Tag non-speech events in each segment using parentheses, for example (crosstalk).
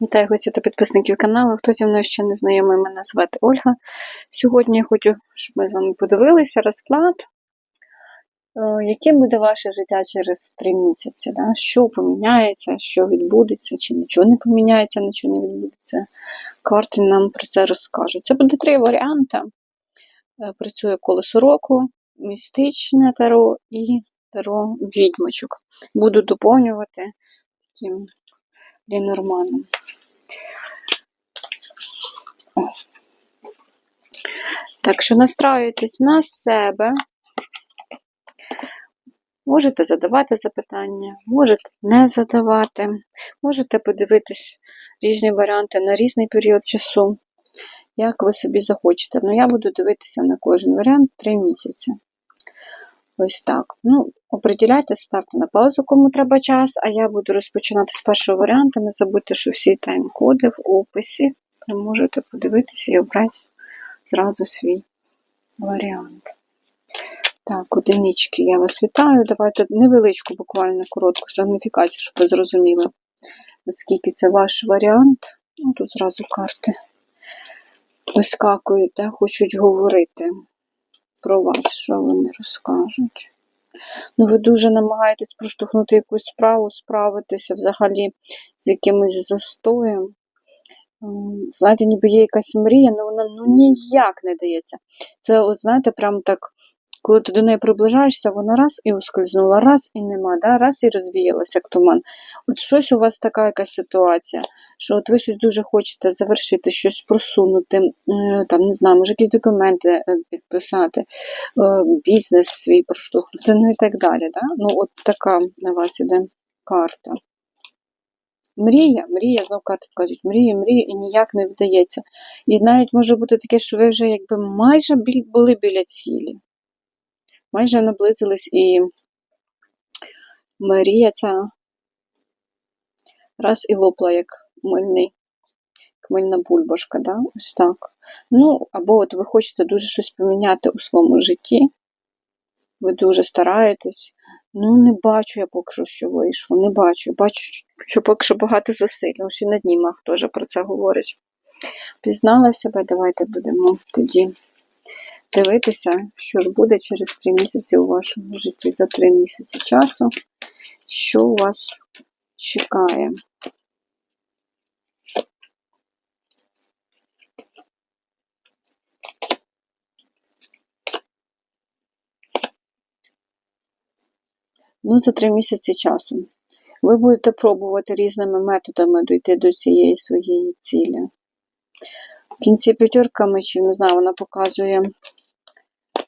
Вітаю гості та підписників каналу. Хто зі мною ще не знайомий, мене звати Ольга. Сьогодні я хочу, щоб ми з вами подивилися розклад, е, яким буде ваше життя через три місяці. Да? Що поміняється, що відбудеться, чи нічого не поміняється, нічого не відбудеться. Карти нам про це розкажуть. Це буде три варіанти. Е, Працює колесо року, містичне таро і таро відьмочок. Буду доповнювати таким лінорманом. Так що настраюйтесь на себе. Можете задавати запитання, можете не задавати, можете подивитись різні варіанти на різний період часу, як ви собі захочете. Ну, я буду дивитися на кожен варіант 3 місяці. Ось так. Ну, оприділяйте, ставте на паузу, кому треба час, а я буду розпочинати з першого варіанту. Не забудьте, що всі тайм-коди в описі. Ви можете подивитися і обрати зразу свій варіант. Так, одинички, я вас вітаю. Давайте невеличку, буквально коротку сигніфікацію, щоб ви зрозуміли, наскільки це ваш варіант. Ну, тут зразу карти вискакують, да, хочуть говорити про вас, що вони розкажуть. Ну, ви дуже намагаєтесь проштовхнути якусь справу, справитися взагалі з якимось застоєм. Знаєте, ніби є якась мрія, але вона ну, ніяк не дається. Це, от, знаєте, прям так, коли ти до неї приближаєшся, вона раз і ускользнула, раз і нема, да? раз і розвіялася, як туман. От щось у вас така якась ситуація, що от ви щось дуже хочете завершити, щось просунути, там, не знаю, може якісь документи е, підписати, е, бізнес свій проштовхнути, ну і так далі. Да? Ну, от така на вас іде карта. Мрія, мрія, знов карти кажуть, мрія, мрія, і ніяк не вдається. І навіть може бути таке, що ви вже якби майже були біля цілі. Майже наблизились і мрія ця раз і лопла, як мильний, як мильна бульбашка, да? ось так. Ну, або от ви хочете дуже щось поміняти у своєму житті, ви дуже стараєтесь. Ну, не бачу я поки що, що вийшло, не бачу. Бачу, що поки що багато зусиль. Ось і на днімах теж про це говорить. Пізнала себе, давайте будемо тоді дивитися, що ж буде через три місяці у вашому житті за три місяці часу, що вас чекає. Ну, за три місяці часу. Ви будете пробувати різними методами дійти до цієї своєї цілі. В кінці п'ятерка мечів, не знаю, вона показує.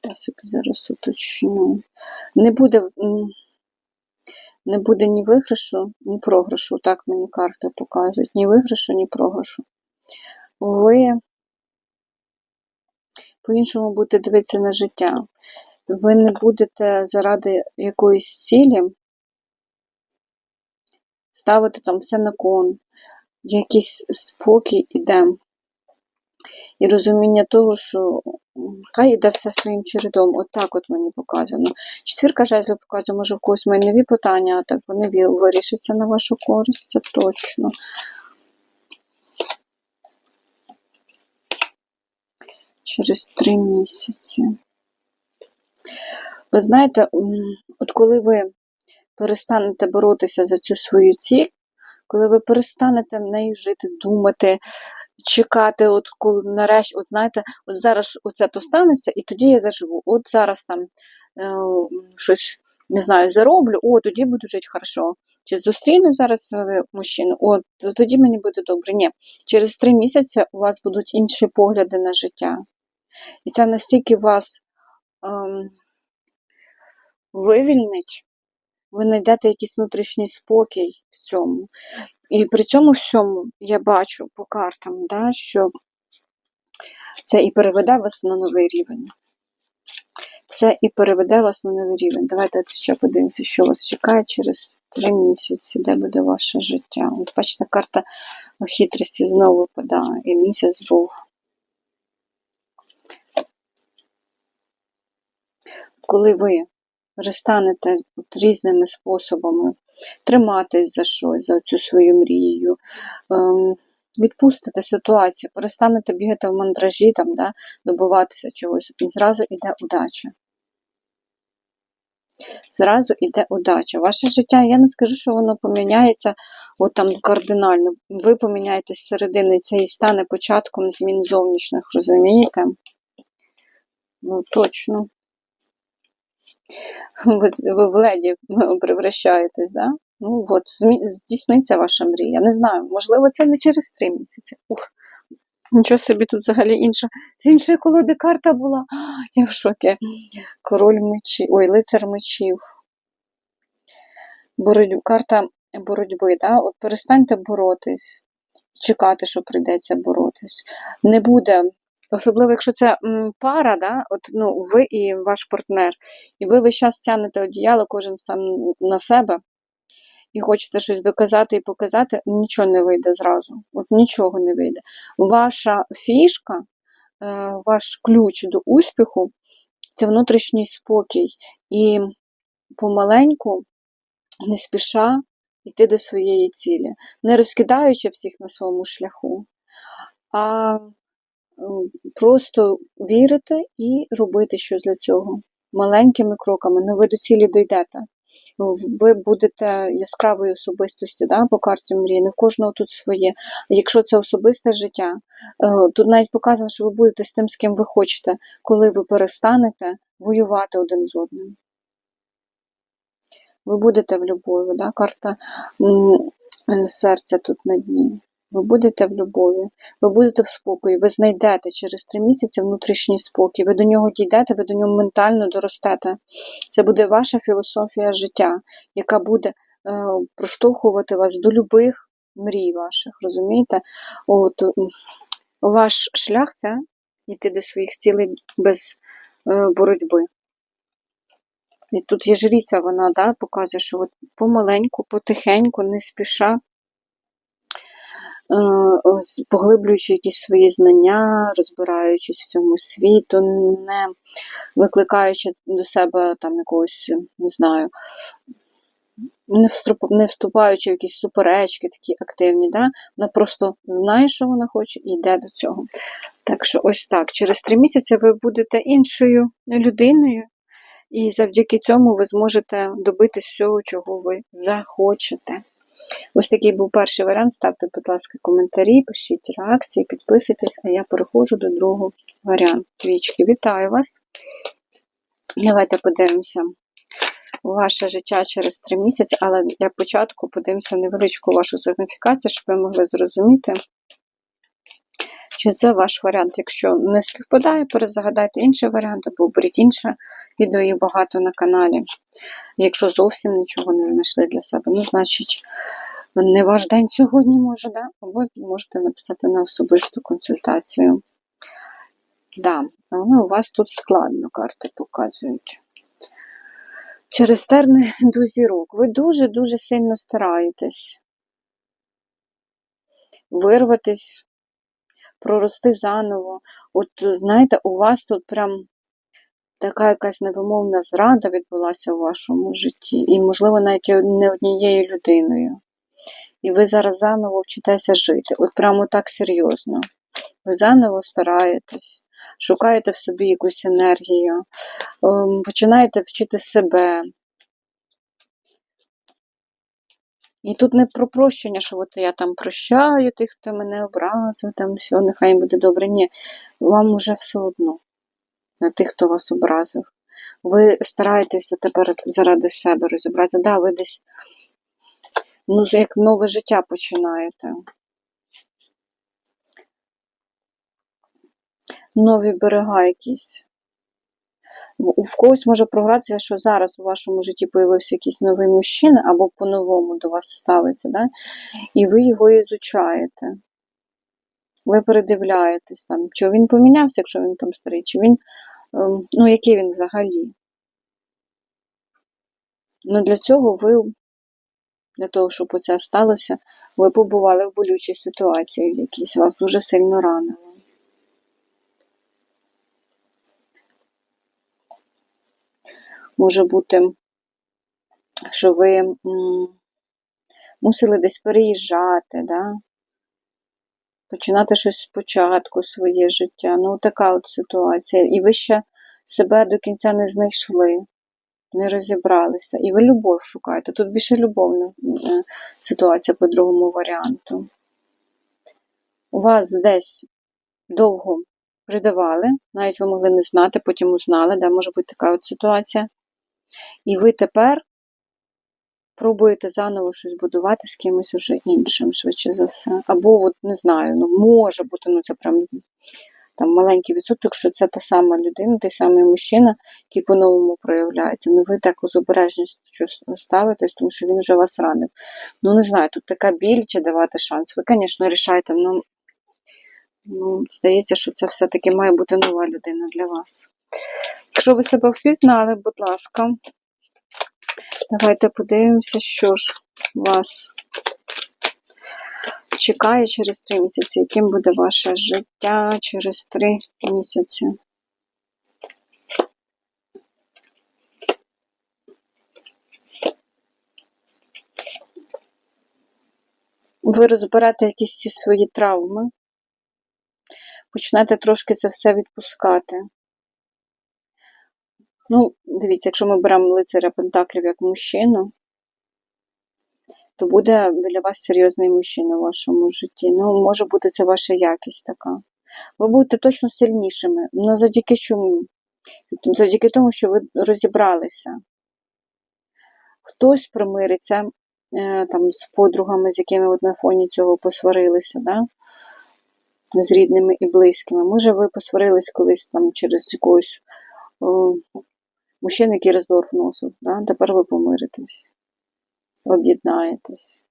Я собі зараз уточню. Не буде, не буде ні виграшу, ні програшу. Так мені карти показують. Ні виграшу, ні програшу. Ви по-іншому будете дивитися на життя. Ви не будете заради якоїсь цілі ставити там все на кон, якийсь спокій іде. І розуміння того, що хай іде все своїм чередом. От от мені показано. Четвірка жезлів показує, може в когось має нові питання, а так вони вирішаться на вашу користь, це точно. Через три місяці. Ви знаєте, от коли ви перестанете боротися за цю свою ціль, коли ви перестанете в неї жити, думати, чекати, от коли нарешті, от знаєте, от зараз оце то станеться, і тоді я заживу. От зараз там е, щось не знаю, зароблю, о, тоді буду жити хорошо. Чи зустріну зараз е, мужчину, то тоді мені буде добре. Ні, через три місяці у вас будуть інші погляди на життя. І це настільки вас ем, вивільнить, ви знайдете якийсь внутрішній спокій в цьому. І при цьому всьому я бачу по картам, да, що це і переведе вас на новий рівень. Це і переведе вас на новий рівень. Давайте ще подивимося, що вас чекає через три місяці, де буде ваше життя. От бачите, карта хитрості знову випадає, і місяць був. Коли ви перестанете різними способами триматись за щось, за цю свою мрію, ем, відпустите ситуацію, перестанете бігати в мандражі, там, да, добиватися чогось, і зразу йде удача. Зразу йде удача. Ваше життя, я не скажу, що воно поміняється от там кардинально. Ви поміняєтесь зсередини, це і стане початком змін зовнішніх, розумієте? Ну, точно. (laughs) Ви, в леді превращаєтесь, да? Ну, от, здійсниться ваша мрія. Не знаю, можливо, це не через три місяці. Ух, нічого собі тут взагалі інша. З іншої колоди карта була. (gasps) Я в шокі. Король мечів, ой, лицар мечів. Боротьб... Карта боротьби, да? От перестаньте боротись, чекати, що прийдеться боротись. Не буде, особливо, якщо це пара, да? От, ну, ви і ваш партнер, і ви весь час тягнете одіяло, кожен сам на себе, і хочете щось доказати і показати, нічого не вийде зразу. От нічого не вийде. Ваша фішка, е, ваш ключ до успіху це внутрішній спокій. І помаленьку, не спіша йти до своєї цілі, не розкидаючи всіх на своєму шляху, а просто вірити і робити щось для цього. Маленькими кроками, але ви до цілі дойдете. Ви будете яскравою особистості да, по карті мрії, не в кожного тут своє. Якщо це особисте життя, е, тут навіть показано, що ви будете з тим, з ким ви хочете, коли ви перестанете воювати один з одним. Ви будете в любові, да? карта е, серця тут на дні. Ви будете в любові, ви будете в спокої, ви знайдете через три місяці внутрішній спокій, ви до нього дійдете, ви до нього ментально доростете. Це буде ваша філософія життя, яка буде е, проштовхувати вас до любих мрій ваших, розумієте? От, ваш шлях це йти до своїх цілей без е, боротьби. І тут є жриця, вона да, показує, що от помаленьку, потихеньку, не спіша, поглиблюючи якісь свої знання, розбираючись в цьому світу, не викликаючи до себе там якогось, не знаю, не вступаючи в якісь суперечки такі активні, да? вона просто знає, що вона хоче, і йде до цього. Так що ось так, через три місяці ви будете іншою людиною, і завдяки цьому ви зможете добитись всього, чого ви захочете. Ось такий був перший варіант. Ставте, будь ласка, коментарі, пишіть реакції, підписуйтесь, а я переходжу до другого варіанту. Твічки, вітаю вас! Давайте подивимося ваше життя через три місяці, але для початку подивимося невеличку вашу сигніфікацію, щоб ви могли зрозуміти, чи це ваш варіант. Якщо не співпадає, перезагадайте інший варіант, або оберіть інше відео, їх багато на каналі. Якщо зовсім нічого не знайшли для себе, ну, значить, не ваш день сьогодні може, да? або можете написати на особисту консультацію. Да, ну, у вас тут складно карти показують. Через терни до зірок. Ви дуже-дуже сильно стараєтесь вирватись, прорости заново. От, знаєте, у вас тут прям така якась невимовна зрада відбулася у вашому житті, і, можливо, навіть не однією людиною. І ви зараз заново вчитеся жити. От прямо так серйозно. Ви заново стараєтесь, шукаєте в собі якусь енергію, ем, починаєте вчити себе. І тут не про прощення, що от я там прощаю тих, хто мене образив, там все, нехай буде добре. Ні, вам уже все одно на тих, хто вас образив. Ви стараєтеся тепер заради себе розібратися. Да, ви десь ну, як нове життя починаєте. Нові берега якісь. В когось може програтися, що зараз у вашому житті появився якийсь новий мужчина, або по-новому до вас ставиться, да? і ви його ізучаєте. Ви передивляєтесь, там, чи він помінявся, якщо він там старий, чи він, ем, ну, який він взагалі. Ну, для цього ви, для того, щоб оце сталося, ви побували в болючій ситуації в якійсь, вас дуже сильно ранило. Може бути, що ви мусили десь переїжджати, да? починати щось спочатку своє життя. Ну, така от ситуація. І ви ще себе до кінця не знайшли, не розібралися. І ви любов шукаєте. Тут більше любовна е, ситуація по другому варіанту. У вас десь довго придавали, навіть ви могли не знати, потім узнали, да, може бути така от ситуація. І ви тепер пробуєте заново щось будувати з кимось уже іншим, швидше за все. Або, от, не знаю, ну, може бути, ну це прям там маленький відсоток, що це та сама людина, той самий мужчина, який по-новому проявляється. Ну ви так з обережністю ставитесь, тому що він вже вас ранив. Ну, не знаю, тут така біль чи давати шанс. Ви, звісно, рішайте, ну, ну, здається, що це все-таки має бути нова людина для вас. Якщо ви себе впізнали, будь ласка, давайте подивимося, що ж вас чекає через три місяці, яким буде ваше життя через три місяці. Ви розберете якісь ці свої травми, почнете трошки це все відпускати. Ну, дивіться, якщо ми беремо лицаря Пентаклів як мужчину, то буде біля вас серйозний мужчина в вашому житті. Ну, може бути, це ваша якість така. Ви будете точно сильнішими. Ну, завдяки чому? Завдяки тому, що ви розібралися. Хтось примириться е, там, з подругами, з якими от на фоні цього посварилися, да? з рідними і близькими. Може, ви посварились колись там через якогось о, мужчину, який роздор вносив. Да? Тепер ви помиритесь об'єднаєтесь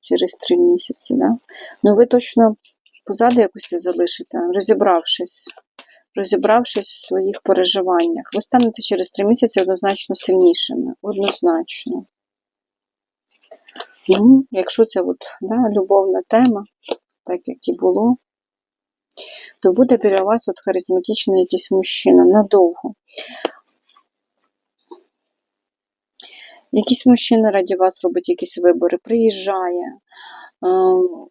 через три місяці. Да? Ну, ви точно позаду якось це залишите, розібравшись, розібравшись в своїх переживаннях. Ви станете через три місяці однозначно сильнішими. Однозначно. Ну, Якщо це от, да, любовна тема, так як і було, то буде біля вас от харизматичний якийсь мужчина надовго. Якийсь мужчина раді вас робить якісь вибори, приїжджає, ем,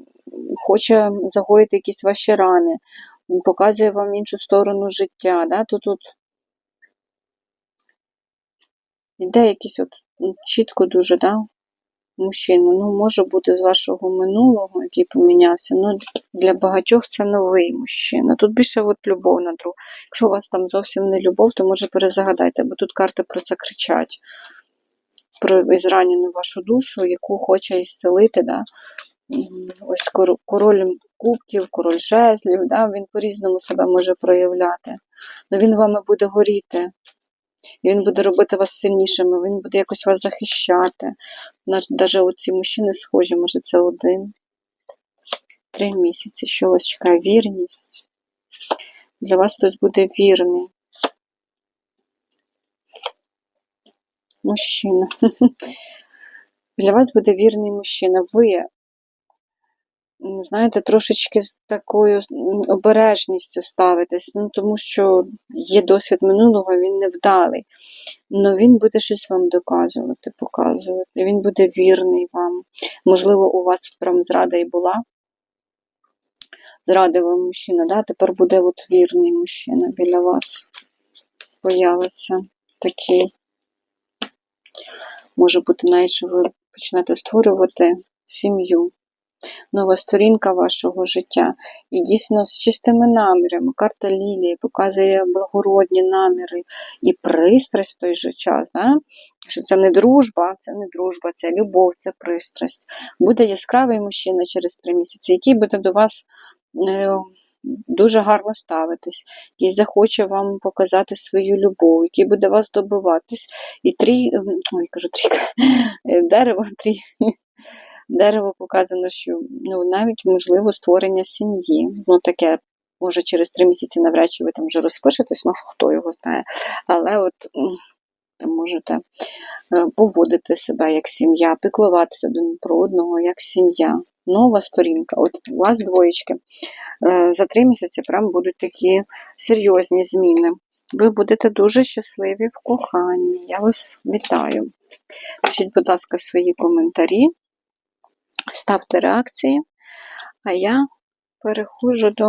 хоче загоїти якісь ваші рани, показує вам іншу сторону життя. Да? То тут іде якийсь от ну, чітко дуже, да? мужчина. Ну, може бути з вашого минулого, який помінявся. Ну, Для багатьох це новий мужчина. Тут більше от любов на друг. Якщо у вас там зовсім не любов, то може перезагадайте, бо тут карти про це кричать про зранену вашу душу, яку хоче ісцелити. Да? Ось король кубків, король жезлів, да? він по-різному себе може проявляти. Но він вами буде горіти. І він буде робити вас сильнішими, він буде якось вас захищати. Навіть оці мужчини схожі, може, це один. Три місяці. Що вас чекає? Вірність. Для вас хтось буде вірний. Мужчина. (laughs) Для вас буде вірний мужчина. Ви, знаєте, трошечки з такою обережністю ставитесь, ну, тому що є досвід минулого, він невдалий. Але він буде щось вам доказувати, показувати. Він буде вірний вам. Можливо, у вас прям зрада і була. Зрадив вам мужчина, да? тепер буде от вірний мужчина біля вас. Появиться такий. Може бути, навіть що ви почнете створювати сім'ю, нова сторінка вашого життя. І дійсно з чистими намірами. Карта Лілії показує благородні наміри і пристрасть в той же час. Да? Що це не дружба, це не дружба, це любов, це пристрасть. Буде яскравий мужчина через три місяці, який буде до вас. Е, дуже гарно ставитись, який захоче вам показати свою любов, який буде вас добиватись. І трі, ой, кажу, трі, дерево, трі, дерево показано, що ну, навіть можливо створення сім'ї. Ну, таке. Може, через три місяці навряд чи ви там вже розпишетесь, ну хто його знає. Але от можете е, поводити себе як сім'я, піклуватися один про одного як сім'я нова сторінка. От у вас двоєчки. Е, за три місяці прям будуть такі серйозні зміни. Ви будете дуже щасливі в коханні. Я вас вітаю. Пишіть, будь ласка, свої коментарі, ставте реакції, а я переходжу до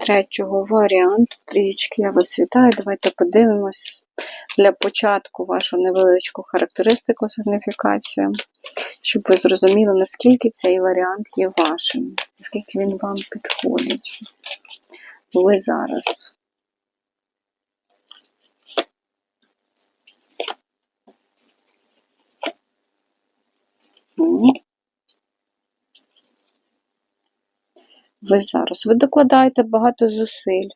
третього варіанту. Трієчки, я вас вітаю. Давайте подивимось для початку вашу невеличку характеристику сигніфікацію, щоб ви зрозуміли, наскільки цей варіант є вашим, наскільки він вам підходить. Ви зараз. Ви зараз. Ви докладаєте багато зусиль.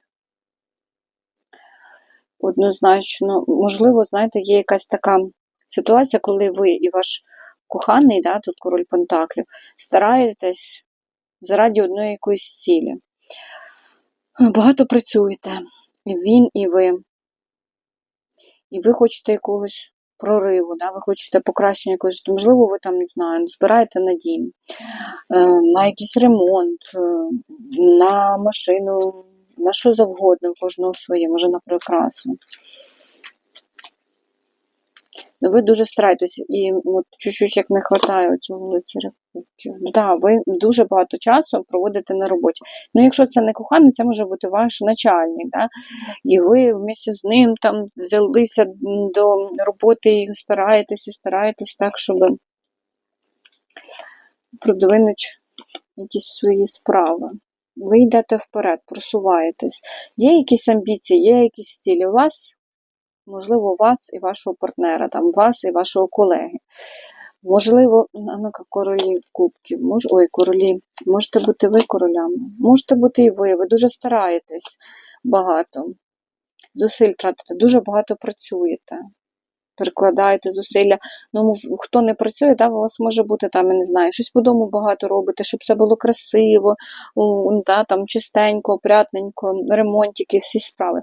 Однозначно, можливо, знаєте, є якась така ситуація, коли ви і ваш коханий, да, тут король Пентаклів, стараєтесь заради одної якоїсь цілі. Багато працюєте. І він, і ви. І ви хочете якогось прориву, да? ви хочете покращення якогось, можливо, ви там, не знаю, збираєте на дім, е, на якийсь ремонт, е, на машину, на що завгодно, кожного своє, може на прикрасу. Ну, Ви дуже стараєтесь, і от чуть-чуть як не вистачає цього лицаря. Да, ви дуже багато часу проводите на роботі. Ну, якщо це не коханий, це може бути ваш начальник, да? і ви вместе з ним там взялися до роботи і стараєтесь, і стараєтесь так, щоб продвинути якісь свої справи. Ви йдете вперед, просуваєтесь. Є якісь амбіції, є якісь цілі у вас, можливо, вас і вашого партнера, там, вас і вашого колеги. Можливо, ну, королі кубків, мож, ой, королі, можете бути ви королями, можете бути і ви, ви дуже стараєтесь багато, зусиль тратите, дуже багато працюєте, перекладаєте зусилля. Ну, хто не працює, да, у вас може бути там, я не знаю, щось по дому багато робите, щоб це було красиво, да, там чистенько, опрятненько, ремонтики, всі справи.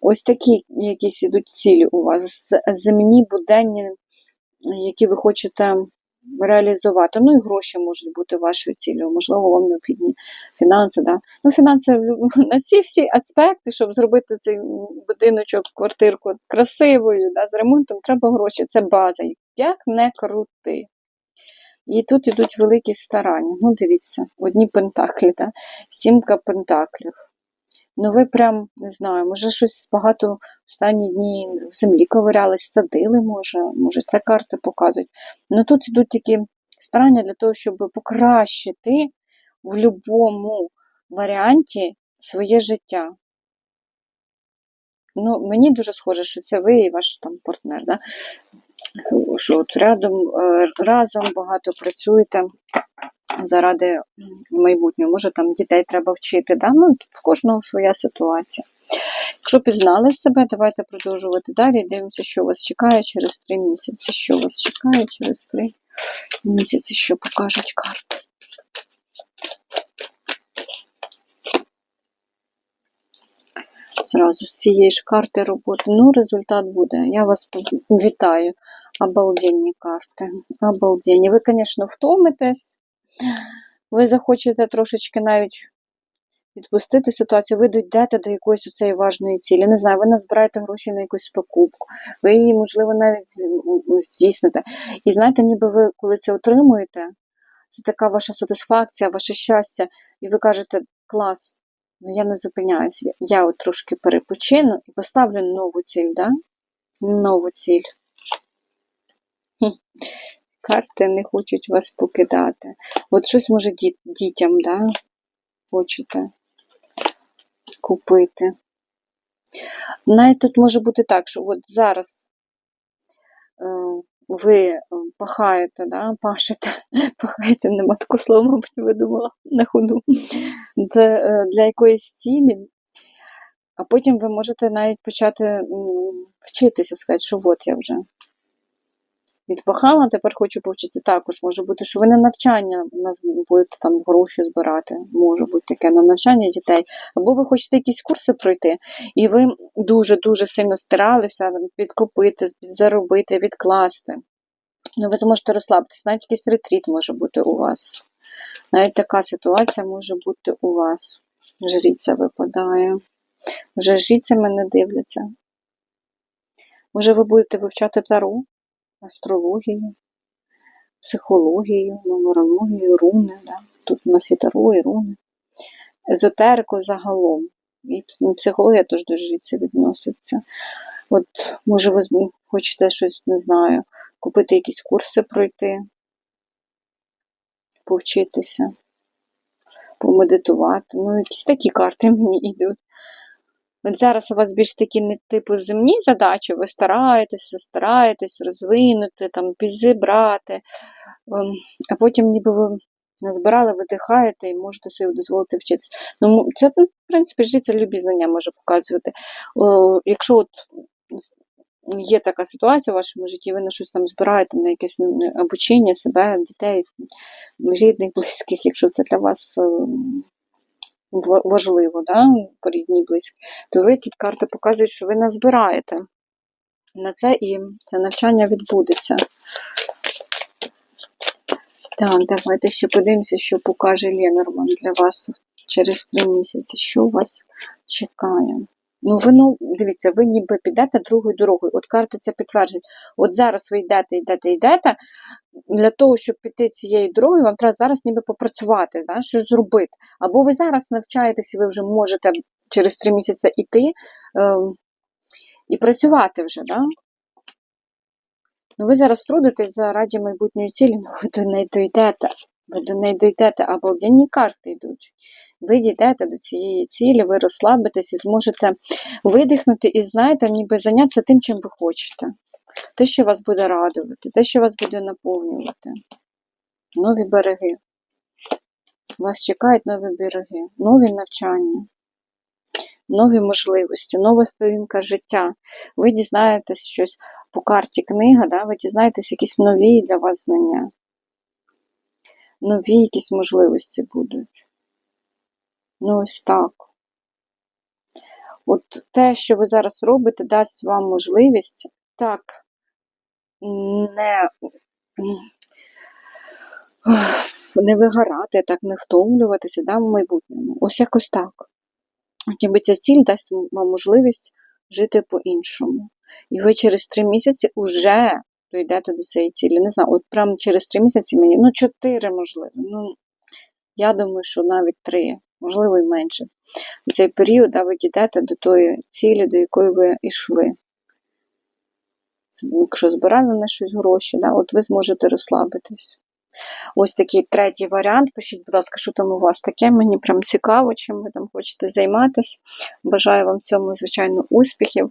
Ось такі якісь ідуть цілі у вас, земні, буденні, які ви хочете реалізувати. Ну і гроші можуть бути вашою цілею, можливо, вам необхідні фінанси. Да? Ну, фінанси (laughs) на ці всі аспекти, щоб зробити цей будиночок, квартирку красивою, да, з ремонтом, треба гроші. Це база. Як не крути. І тут ідуть великі старання. Ну, дивіться, одні пентаклі, да? сімка пентаклів. Ну, ви прям не знаю, може щось багато останні дні в землі ковирялись, садили, може, може, це карти показують. Ну тут ідуть такі старання для того, щоб покращити в будь-якому варіанті своє життя. Ну, Мені дуже схоже, що це ви і ваш там партнер. Да? Що от рядом, е, разом багато працюєте заради майбутнього. Може, там дітей треба вчити. Да? Ну, В кожного своя ситуація. Якщо пізнали себе, давайте продовжувати далі. Дивимося, що вас чекає через три місяці. Що вас чекає через три місяці, що покажуть карти. Зразу з цієї ж карти роботи. Ну, результат буде. Я вас вітаю. Обалденні карти. Обалденні. Ви, звісно, втомитесь. Ви захочете трошечки навіть відпустити ситуацію, ви дійдете до якоїсь цієї важної цілі. Не знаю, ви назбираєте гроші на якусь покупку, ви її, можливо, навіть здійсните. І знаєте, ніби ви, коли це отримуєте, це така ваша сатисфакція, ваше щастя, і ви кажете, клас, ну я не зупиняюся, я от трошки перепочину і поставлю нову ціль, да? Нову ціль. Карти не хочуть вас покидати. От щось може дітям, да, хочете купити. Навіть тут може бути так, що от зараз е, ви пахаєте, да, пашете, (laughs) пахаєте, нема такого слова, мабуть, видумала на ходу для, е, для якоїсь цілі, а потім ви можете навіть почати вчитися, сказати, що от я вже відпахала, тепер хочу повчитися. Також може бути, що ви на навчання у нас будете там гроші збирати, може бути таке на навчання дітей. Або ви хочете якісь курси пройти, і ви дуже-дуже сильно старалися підкопити, підзаробити, відкласти. Ну, ви зможете розслабитися, навіть якийсь ретріт може бути у вас. Навіть така ситуація може бути у вас. Жріця випадає. Вже жіться мене дивляться. Може, ви будете вивчати таро, астрологію, психологію, нумерологію, руни. Да? Тут у нас і таро, і руни. Езотерику загалом. І психологія теж до життя відноситься. От, може, ви хочете щось, не знаю, купити якісь курси пройти, повчитися, помедитувати. Ну, якісь такі карти (laughs) мені йдуть. От зараз у вас більш такі не типу земні задачі, ви стараєтеся, стараєтесь розвинути, там, підзібрати, ем, а потім ніби ви назбирали, видихаєте і можете собі дозволити вчитися. Ну, це, ну, в принципі, життя любі знання може показувати. Якщо от є така ситуація в вашому житті, ви на щось там збираєте, на якесь ну, обучення себе, дітей, рідних, близьких, якщо це для вас ем, важливо, да, по рідній близькі, то ви тут карти показують, що ви назбираєте на це і це навчання відбудеться. Так, давайте ще подивимося, що покаже Ленорман для вас через три місяці. Що вас чекає? Ну, ви, ну, дивіться, ви ніби підете другою дорогою. От карти це підтверджують. От зараз ви йдете, йдете, йдете. Для того, щоб піти цією дорогою, вам треба зараз ніби попрацювати, да, щось зробити. Або ви зараз навчаєтесь, і ви вже можете через три місяці йти ем, і працювати вже. Да? Ну, ви зараз трудитесь заради майбутньої цілі, ну ви до неї дійдете. Ви до неї дійдете, а обалденні карти йдуть. Ви дійдете до цієї цілі, ви розслабитесь і зможете видихнути і, знаєте, ніби зайнятися тим, чим ви хочете. Те, що вас буде радувати, те, що вас буде наповнювати. Нові береги. Вас чекають нові береги, нові навчання, нові можливості, нова сторінка життя. Ви дізнаєтесь щось по карті книга, да? ви дізнаєтесь якісь нові для вас знання. Нові якісь можливості будуть. Ну, ось так. От те, що ви зараз робите, дасть вам можливість так не, не вигорати, так не втомлюватися да, в майбутньому. Ось якось так. Ніби ця ціль дасть вам можливість жити по-іншому. І ви через три місяці вже дійдете до цієї цілі. Не знаю, от прямо через три місяці мені, ну, чотири, можливо. Ну, я думаю, що навіть три, можливо, і менше. У цей період да, ви дійдете до тої цілі, до якої ви йшли. Якщо збирали на щось гроші, да, от ви зможете розслабитись. Ось такий третій варіант. Пишіть, будь ласка, що там у вас таке. Мені прям цікаво, чим ви там хочете займатися. Бажаю вам цьому, звичайно, успіхів.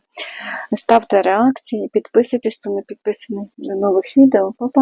Ставте реакції, підписуйтесь, хто не підписаний. До нових відео. Па-па!